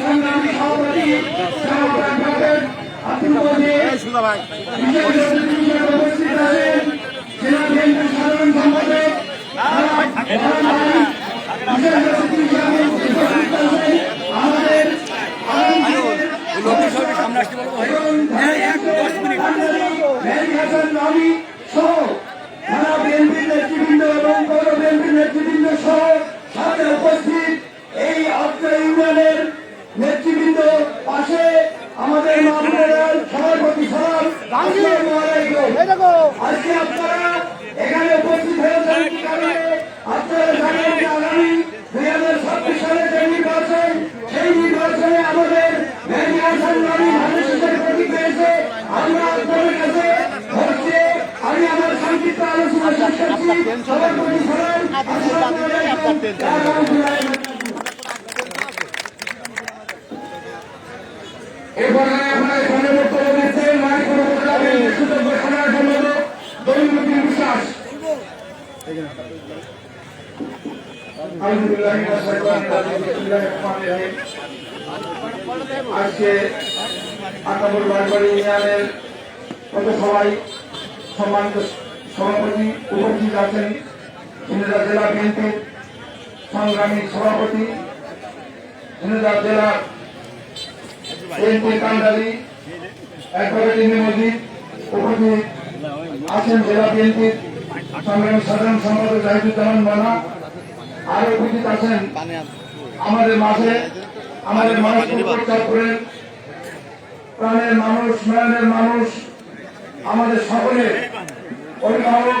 সংগ্রামী সভাপতি সাধারণ সম্পাদক জনাব মহান ভাই। বিশেষ অতিথি হিসেবে উপস্থিত আছেন আমাদের মেহেদি হাসান রবি সহ থানা বিএনপির নেতৃবৃন্দ এবং পৌর বিএনপির নেতৃবৃন্দ সহ সাথে উপস্থিত এই অত্র ইউনিয়নের নেতৃবৃন্দ পাশে আমাদের মাহবুবের সভাপতি সালাম আসসালামু আলাইকুম আজকে আপনারা এখানে উপস্থিত হয়েছেন কি কারণে আপনারা জানেন যে আগামী দুই হাজার ছাব্বিশ সালে যে নির্বাচন সেই নির্বাচনে আমাদের মেহেদি হাসান রবি ধানের শীষের প্রতীক পেয়েছে আমরা আপনাদের কাছে হচ্ছে আমি আমার সংক্ষিপ্ত আলোচনা শেষ করছি সবার প্রতি সালাম আসসালামু আলাইকুম ওয়া রাহমাতুল্লাহি ওয়া এরপরে আপনার এখানে বক্তব্য দিচ্ছেন মাইক্রো উপজেলা সুযোগ্য সমাজ সম্পাদক দলিলুদ্দিন বিশ্বাস আলহামদুলিল্লাহ আজকে আকাবুল বারবাড়ি ইউনিয়নের কত সবাই সম্মানিত সভাপতি উপস্থিত আছেন জেলা বিএনপির সংগ্রামী সভাপতি ঝিনাইদহ জেলার কান্ডারি অ্যাডভোকেট ইন্দি মজিদ উপস্থিত আছেন জেলা বিএনপির সংগ্রামী সাধারণ সম্পাদক জাহিদুজ্জামান মানা। আরও উপস্থিত আছেন আমাদের মাঝে, আমাদের মানুষ চাঁদপুরের প্রাণের মানুষ নয়নের মানুষ, আমাদের সকলের অভিভাবক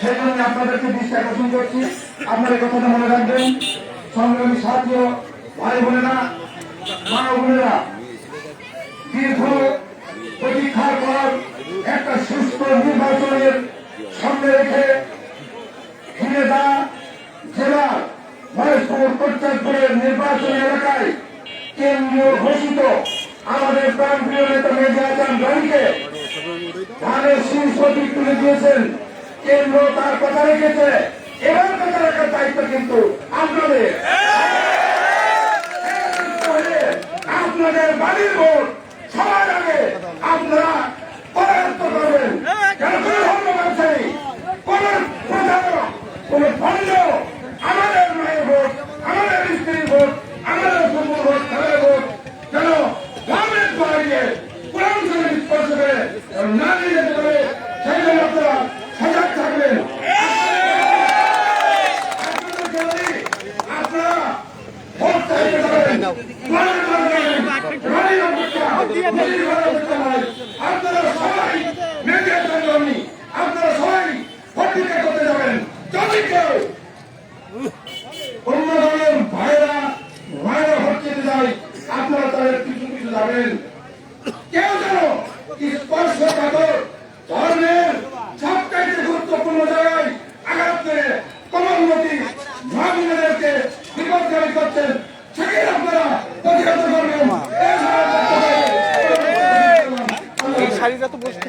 সেই জন্য আপনাদেরকে দৃষ্টি আকর্ষণ করছি। আপনারা কথাটা মনে রাখবেন। সংগ্রামী সাথী ভাই বোনেরা, মা বোনেরা, দীর্ঘ প্রতীক্ষার পর একটা সুস্থ নির্বাচনের সামনে রেখে ফিরে দা জেলার মহেশপুর প্রত্যাগপুরের নির্বাচনী এলাকায় কেন্দ্রীয় ঘোষিত আমাদের প্রাণপ্রিয় নেতা মেজা হাসান রবিকে ধানের শীর্ষ তুলে দিয়েছেন। কেন্দ্র তার কথা রেখেছে। এবার কথা রাখার দায়িত্ব কিন্তু আপনাদের। আপনাদের বাড়ির ভোট সবার আগে আপনারা পরায়ত্ত করবেন। কেন কোনো ধর্ম কোন প্রচারক, কোন অন্য দলের ভাইরা ভাইরা ভোট যেতে যায় আপনারা তাদের কিছু কিছু যাবেন। কেউ যেন স্পর্শ কাতর ধর্মের সবটাই গুরুত্বপূর্ণ জায়গায় আঘাত করে কমলমতি মহাবিনাদেরকে বিপদকারী করছেন সেখানে আপনারা প্রতিহত করবেন। শাড়িটা তো বসতে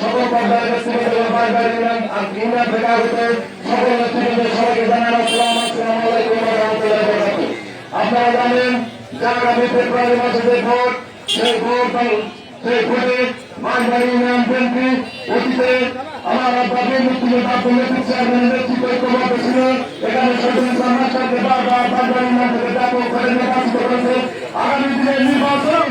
সকল পর্যায়ের ব্যক্তিগত ভাই ভাই ইউনিয়ন থেকে আগত সকল নেতৃবৃন্দ সবাইকে জানান আসসালাম আসসালামু আলাইকুম রাহমাতুল্লাহি আপনারা জানেন আগামী ফেব্রুয়ারি মাসে যে ভোট সেই ভোট সেই ভোটে মাঝবাড়ি ইউনিয়ন বিএনপি অতীতে আমার বাবু মুক্তিযোদ্ধা কমিটির চেয়ারম্যান নেতৃত্ব ঐক্যবদ্ধ ছিল এখানে আগামী দিনের নির্বাচন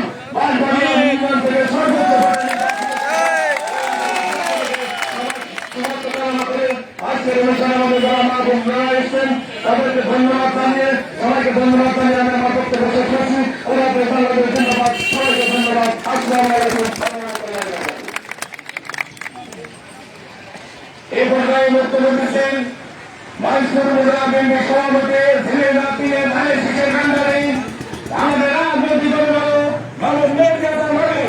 আজকের অনুষ্ঠানে আমাদের যারা মা বোনরা এসেছেন তাদেরকে ধন্যবাদ জানিয়ে সবাইকে ধন্যবাদ জানিয়ে আমি আমার বক্তব্য শেষ করছি ওনাদের বাংলাদেশ ধন্যবাদ সবাইকে ধন্যবাদ আসসালামু আলাইকুম এই পর্যায়ে বক্তব্য দিচ্ছেন মাইসুর মুদ্রা ব্যাংকের সভাপতি ছিলেন আপনিলেন আয় শিখের কান্ডারি আমাদের রাজনৈতিক অভিভাবক মানব নির্যাতন হবে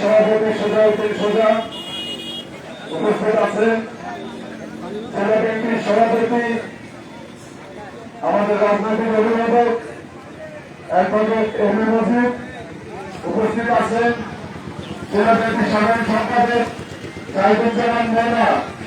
সভাপতি সোজা সোজা উপস্থিত আছে জেলা ব্যাংকের সভাপতি আমাদের রাজনৈতিক অভিভাবক অ্যাডভোকেট এম এ মজিদ উপস্থিত আছেন জেলা ব্যাংকের সাধারণ সম্পাদক সাইদুজ্জামান ময়না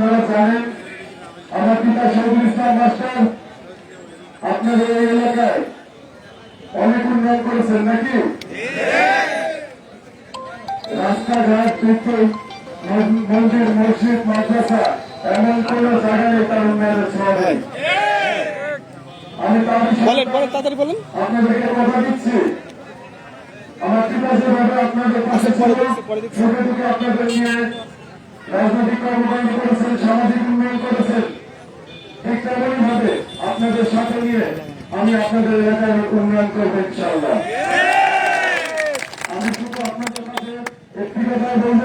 আপনারা জানেন আমার পিতা শহীদুল ইসলাম মাস্টার আপনাদের এই এলাকায় অনেক উন্নয়ন করেছেন নাকি? রাস্তাঘাট বিদ্যুৎ মন্দির মসজিদ মাদ্রাসা এমন কোন জায়গায় তার উন্নয়নের ছোঁয়া নেই। আমি তাড়াতাড়ি বলেন। আপনাদেরকে কথা দিচ্ছি। আমার পিতা যেভাবে আপনাদের পাশে ছিল আপনাদের নিয়ে রাজনৈতিক কর্মকাণ্ড করেছেন, সামাজিক উন্নয়ন করেছেন। ঠিক তেমনই ভাবে আপনাদের সাথে নিয়ে আমি আপনাদের এলাকায় উন্নয়ন করব ইনশাআল্লাহ। আমি শুধু আপনাদের কাছে একটি কথা বলব,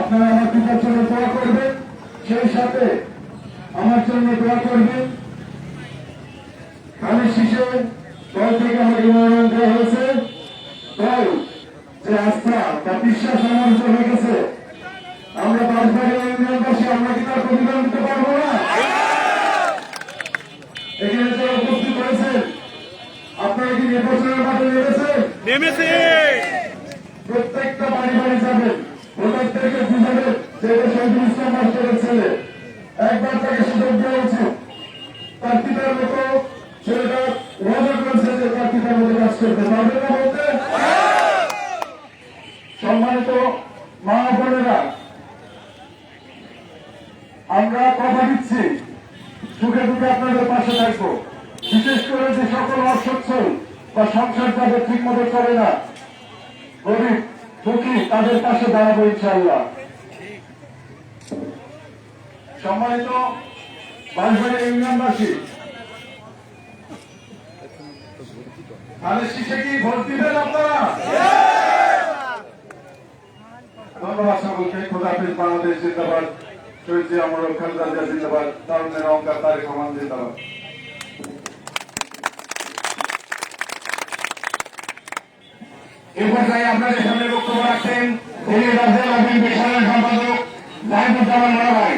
আপনারা আমার পিতার জন্য দোয়া করবেন, সেই সাথে আমার জন্য দোয়া করবেন। খালি শিশু দল থেকে আমাকে মনোনয়ন দেওয়া হয়েছে। দল যে আস্থা বা বিশ্বাস আমার হয়ে গেছে। আমরা বাঁশবাড়ি ইউনিয়নবাসী আমরা কি তার প্রতিদান দিতে পারব না? এখানে যারা উপস্থিত হয়েছেন। আপনারা কি নির্বাচনের মাঠে নেমেছেন? নেমেছে। প্রত্যেকটা বাড়ি বাড়ি যাবেন ভোটারদেরকে বুঝাবেন যে এটা শহীদুল ইসলাম মাস্টারের ছেলে একবার তাকে সুযোগ দেওয়া উচিত তার পিতার মতো ছেলেটা ওয়াদা করেছে যে তার পিতার মতো কাজ করতে পারবে না বলতে সম্মানিত মা বোনেরা আমরা কথা দিচ্ছি সুখে দুঃখে আপনাদের পাশে থাকব বিশেষ করে যে সকল অসচ্ছল বা সংসার যাদের ঠিক মতো চলে না গরিব দুঃখী পাশে ইনশাল্লাহ সম্মানিত ইউনিয়নবাসী ধানের শীষে কি ভোট দিবেন আপনারা? ধন্যবাদ সকলকে। খোদাফিজ বাংলাদেশ জিন্দাবাদ। শহীদ জিয়া মোড়ল খালেদা জিয়া জিন্দাবাদ। তারুণের অঙ্কার তারেক রহমান জিন্দাবাদ। এ পর্যায়ে আপনাদের সামনে বক্তব্য রাখছেন তিনি জেলা বিএনপি সাধারণ সম্পাদক জাহিদুজ্জামান মোড়া ভাই।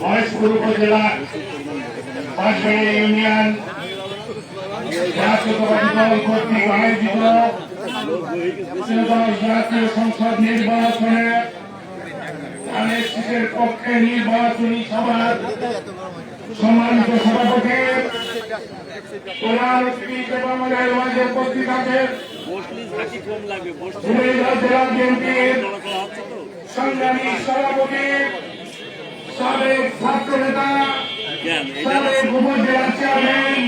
মহেশপুর উপজেলা বাঁশবাড়ি ইউনিয়ন কর্তৃক আয়োজিত জাতীয় সংসদ নির্বাচনে ধানের শীষের পক্ষে নির্বাচনী সভার সম্মানিত সভাপতি? প্রধান অতিথি এবং মাঝে উপস্থিত আছেন জেলা বিএনপির সংগ্রামী সভাপতি সাবেক ছাত্র নেতা সাবেক উপজেলা chairman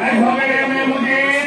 advocate M A Mujib.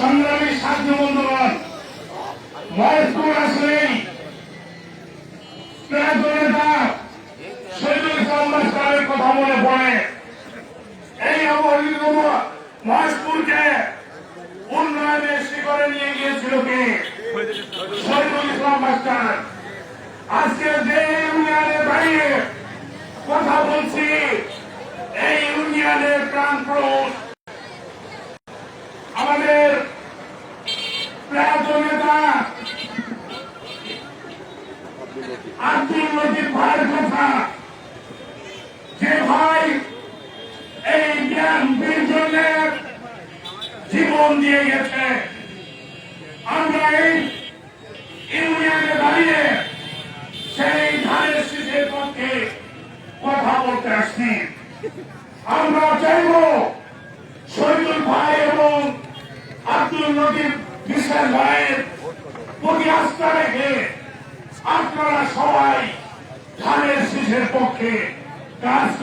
সংগ্রামী সাথী বন্ধুগণ মহেশপুর ইসলাম কথা মনে পড়ে। এই মহেশপুরকে উন্নয়নের শিখরে নিয়ে গিয়েছিল কে? ইসলাম মাস্টার আজকে যে ইউনিয়নে দাঁড়িয়ে কথা বলছি, এই ইউনিয়নের প্রাণ আমাদের প্রয়াত নেতা যে ভাই এই জ্ঞান জন্য জীবন দিয়ে গেছে, আমরা এই ইউনিয়নে দাঁড়িয়ে সেই ধানের শীষের পক্ষে কথা বলতে আসছি আমরা চাইব শহীদুল ভাই এবং আব্দুল নদীর বিশ্বাস ভাইয়ের প্রতি আস্থা রেখে আপনারা সবাই ধানের শীষের পক্ষে কাজ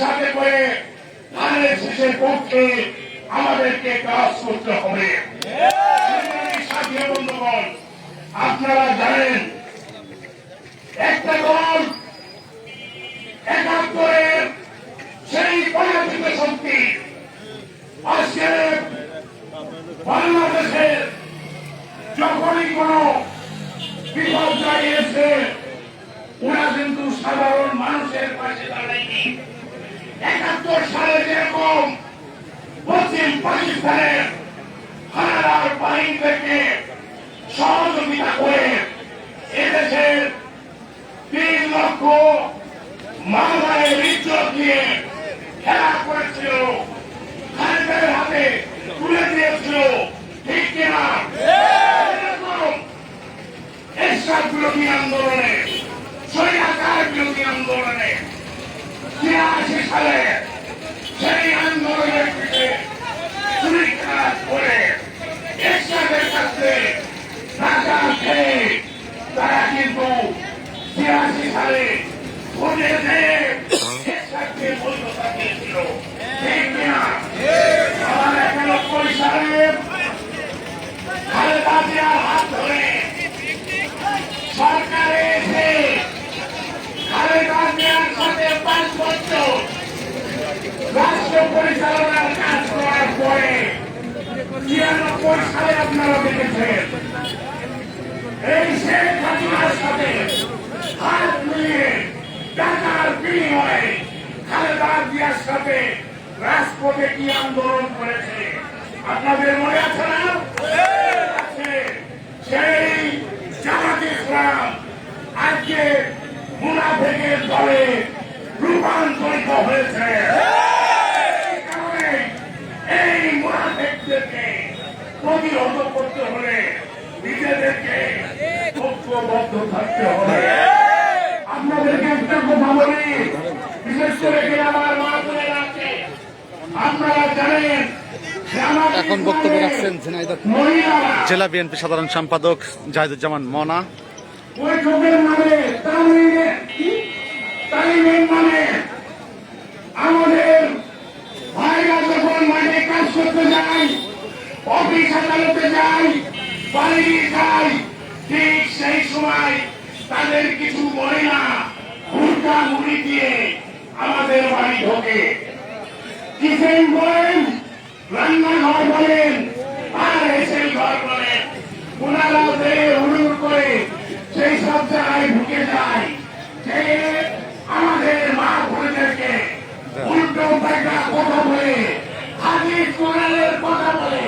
একসাথে করে ধানের শেষের পক্ষে আমাদেরকে কাজ করতে হবে সংগ্রামী সাথী বন্ধুগণ আপনারা জানেন একটা দল একাত্তরের সেই পরাজিত শক্তি আজকে বাংলাদেশের যখনই কোন বিপদ দাঁড়িয়েছে ওরা কিন্তু সাধারণ মানুষের পাশে দাঁড়ায় যেরকম পশ্চিম পাকিস্তানের হানাদার বাহিনীদেরকে সহযোগিতা করে এদেশের তিন লক্ষ মানবায়ের ইজ্জত দিয়ে খেলা করেছিল। খালেদের হাতে তুলে দিয়েছিল। ঠিক কিনা আন্দোলনে স্বৈরাচার বিরোধী আন্দোলনের পিঠে চুরি করে এরশাদের কাছে টাকা খেয়ে তারা কিন্তু ছিয়াশি সালে ভোটে দিয়ে এরশাদকে পরিচালনার কাজ করার পরে ছিয়ানব্বই সালে আপনারা দেখেছেন এই সাথে হাত মিলিয়ে টাকার বিনিময়ে খালেদা জিয়ার সাথে রাজপথে কি আন্দোলন করেছে? আপনাদের মনে আছে না? সেই জামাত ইসলাম আজকে মুনাফেকের দলে রূপান্তরিত হয়েছে। এই মুনাফেকদেরকে প্রতিহত করতে হলে নিজেদেরকে ঐক্যবদ্ধ থাকতে হবে আপনাদেরকে একটা কথা বলি বিশেষ করে কি আমার মা বোনেরা আছে আপনারা জানেন যে আমাদের এখন বক্তব্য রাখছেন জেলা বিএনপি সাধারণ সম্পাদক জাহিদুজ্জামান মনা। বৈঠকের নামে তালিমের তালিমের নামে আমাদের ভাইরা যখন মাঠে কাজ করতে যায় অফিস আদালতে যায় বাড়ি যায় ঠিক সেই সময় তাদের কিছু মহিলা হুড়কা মুড়ি দিয়ে আমাদের বাড়ি ঢোকে। কিচেন বলেন? রান্নাঘর বলেন, আর এসে ঘর বলেন। ওনারা বেড়ে হুড়ুর করে সেই সব জায়গায় ঢুকে যায় যে আমাদের মা বোনদেরকে উল্টো পাল্টা কথা বলে আগে কোরআনের কথা বলে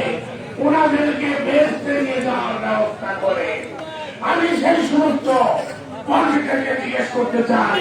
ওনাদেরকে বেসতে নিয়ে যাওয়ার ব্যবস্থা করে। আমি সেই সমস্ত কর্মীদেরকে জিজ্ঞেস করতে চাই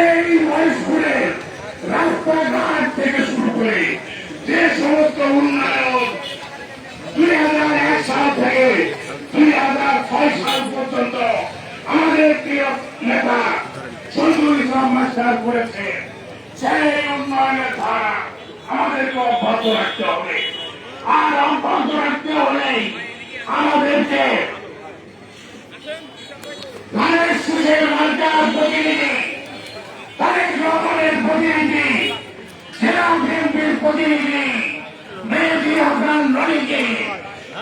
এই মহেশপুরের রাস্তাঘাট থেকে শুরু করে যে সমস্ত উন্নয়ন দুই হাজার এক সাল থেকে দুই হাজার ছয় সাল পর্যন্ত আমাদের প্রিয় নেতা শহীদুল ইসলাম মাস্টার করেছে, সেই উন্নয়নের ধারা আমাদেরকে অব্যাহত রাখতে হবে। আর অব্যাহত রাখতে হলেই আমাদেরকে ধানের সুখের মার্কার প্রতিনিধি তারেক রহমানের প্রতিনিধি জেলা বিএনপির প্রতিনিধি, মেহেদি হাসান রনিকে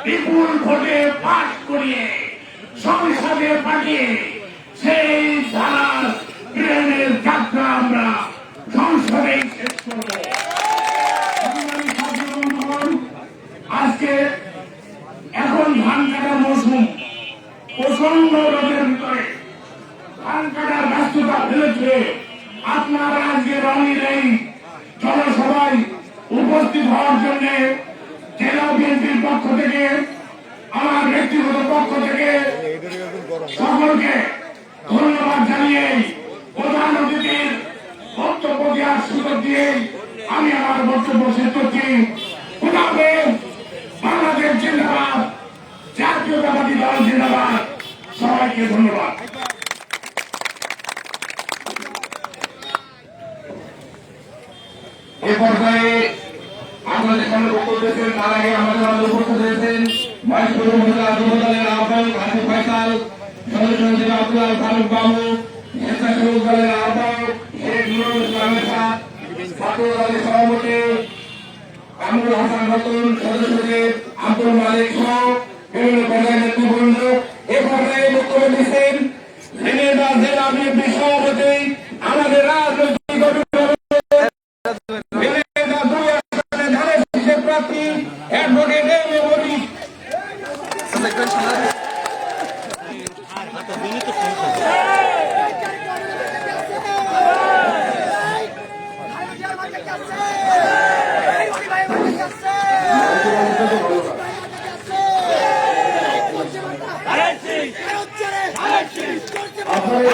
বিপুল ভোটে পাশ করিয়ে, সংসদে পাঠিয়ে সেই ধারার ট্রেনের যাত্রা আমরা সংসদে শেষ করব। আজকে এখন ধান কাটার মৌসুম প্রচণ্ড রোদের ভিতরে ধান কাটার ব্যস্ততা ফেলেছে আপনারা আজকে রঙের এই জনসভায় উপস্থিত হওয়ার জন্য জেলা বিএনপির পক্ষ থেকে, আমার ব্যক্তিগত পক্ষ থেকে সকলকে ধন্যবাদ জানিয়ে প্রধান অতিথির বক্তব্য দেওয়ার সুযোগ দিয়ে আমি আমার বক্তব্য শেষ করছি। বাংলাদেশ জিন্দাবাদ, জাতীয়তাবাদী দল জিন্দাবাদ। সবাইকে ধন্যবাদ। এ পর্যায়ে আপনাদের সামনে বক্তব্য দিয়েছেন তার আমাদের মাঝে উপস্থিত হয়েছেন মহেশপুর উপজেলা যুব দলের আহ্বায়ক হাজি ফয়সাল সদস্য হিসেবে আব্দুল ফারুক বাবু স্বেচ্ছাসেবক দলের আহ্বায়ক শেখ নুরুল ইসলামের সাথ ছাত্র দলের সভাপতি আমরুল হাসান রতন বিএনপি সভাপতি